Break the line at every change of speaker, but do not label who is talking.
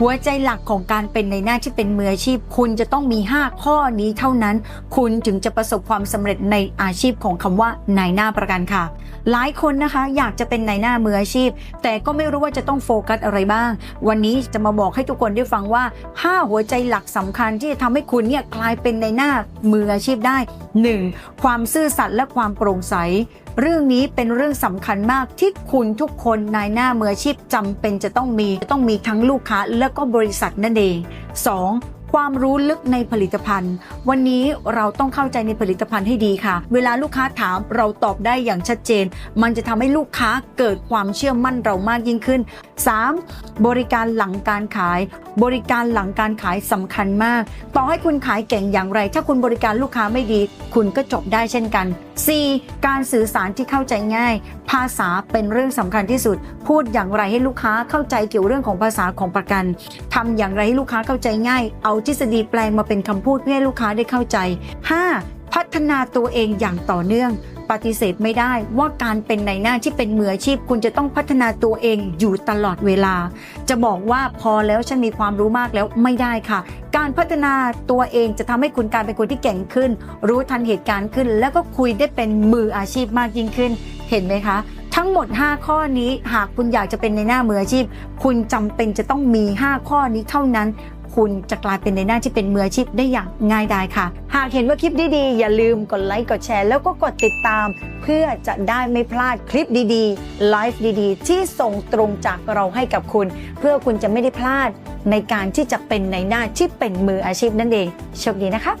หัวใจหลักของการเป็นในหน้าที่เป็นมืออาชีพ คุณจะต้องมี 5 ข้อนี้เท่านั้น คุณถึงจะประสบความสำเร็จในอาชีพของคำว่านายหน้าประกันค่ะ หลายคนนะคะ อยากจะเป็นนายหน้ามืออาชีพ แต่ก็ไม่รู้ว่าจะต้องโฟกัสอะไรบ้าง วันนี้จะมาบอกให้ทุกคนได้ฟังว่า 5 หัวใจหลักสำคัญที่จะทำให้คุณเนี่ยกลายเป็นนายหน้ามืออาชีพได้ 1. ความซื่อสัตย์และความโปร่งใส เรื่องนี้เป็นเรื่องสำคัญมากที่คุณทุกคนนายหน้ามืออาชีพจำเป็นจะต้องมีจะต้องมีทั้งลูกค้าและก็บริษัทนั่นเอง 2. ความรู้ลึกในผลิตภัณฑ์ วันนี้เราต้องเข้าใจในผลิตภัณฑ์ให้ดีค่ะ เวลาลูกค้าถามเราตอบได้อย่างชัดเจน มันจะทำให้ลูกค้าเกิดความเชื่อมั่นเรามากยิ่งขึ้น 3. บริการหลังการขาย บริการหลังการขายสำคัญมาก ต่อให้คุณขายเก่งอย่างไร ถ้าคุณบริการลูกค้าไม่ดี คุณก็จบได้เช่นกัน 4. การสื่อสารที่เข้าใจง่าย ภาษาเป็นเรื่องสำคัญที่สุด พูดอย่างไรให้ลูกค้าเข้าใจเกี่ยวเรื่องของภาษาของประกันทำอย่างไรให้ลูกค้าเข้าใจง่าย เอาทฤษฎีแปลงมาเป็นคำพูดเพื่อให้ลูกค้าได้เข้าใจ 5. พัฒนาตัวเองอย่างต่อเนื่อง ปฏิเสธไม่ได้ว่าการเป็นในหน้าที่เป็นมืออาชีพ คุณจะต้องพัฒนาตัวเองอยู่ตลอดเวลา จะบอกว่าพอแล้วฉันมีความรู้มากแล้วไม่ได้ค่ะ การพัฒนาตัวเองจะทำให้คุณกลายเป็นคนที่เก่งขึ้น รู้ทันเหตุการณ์ขึ้น แล้วก็คุยได้เป็นมืออาชีพมากยิ่งขึ้น เห็นไหมคะทั้งหมด 5 ข้อนี้หากคุณอยากจะเป็นในหน้ามืออาชีพ คุณจำเป็นจะต้องมี 5 ข้อนี้เท่านั้น คุณจะกลายเป็นในหน้าที่เป็นมืออาชีพได้อย่างง่ายดายค่ะ หากเห็นว่าคลิปดีๆอย่าลืมกดไลค์กดแชร์แล้วก็กดติดตาม เพื่อจะได้ไม่พลาดคลิปดีๆไลฟ์ดีๆ ที่ส่งตรงจากเราให้กับคุณ เพื่อคุณจะไม่ได้พลาดในการที่จะเป็นในหน้าที่เป็นมืออาชีพนั่นเองโชคดีนะคะ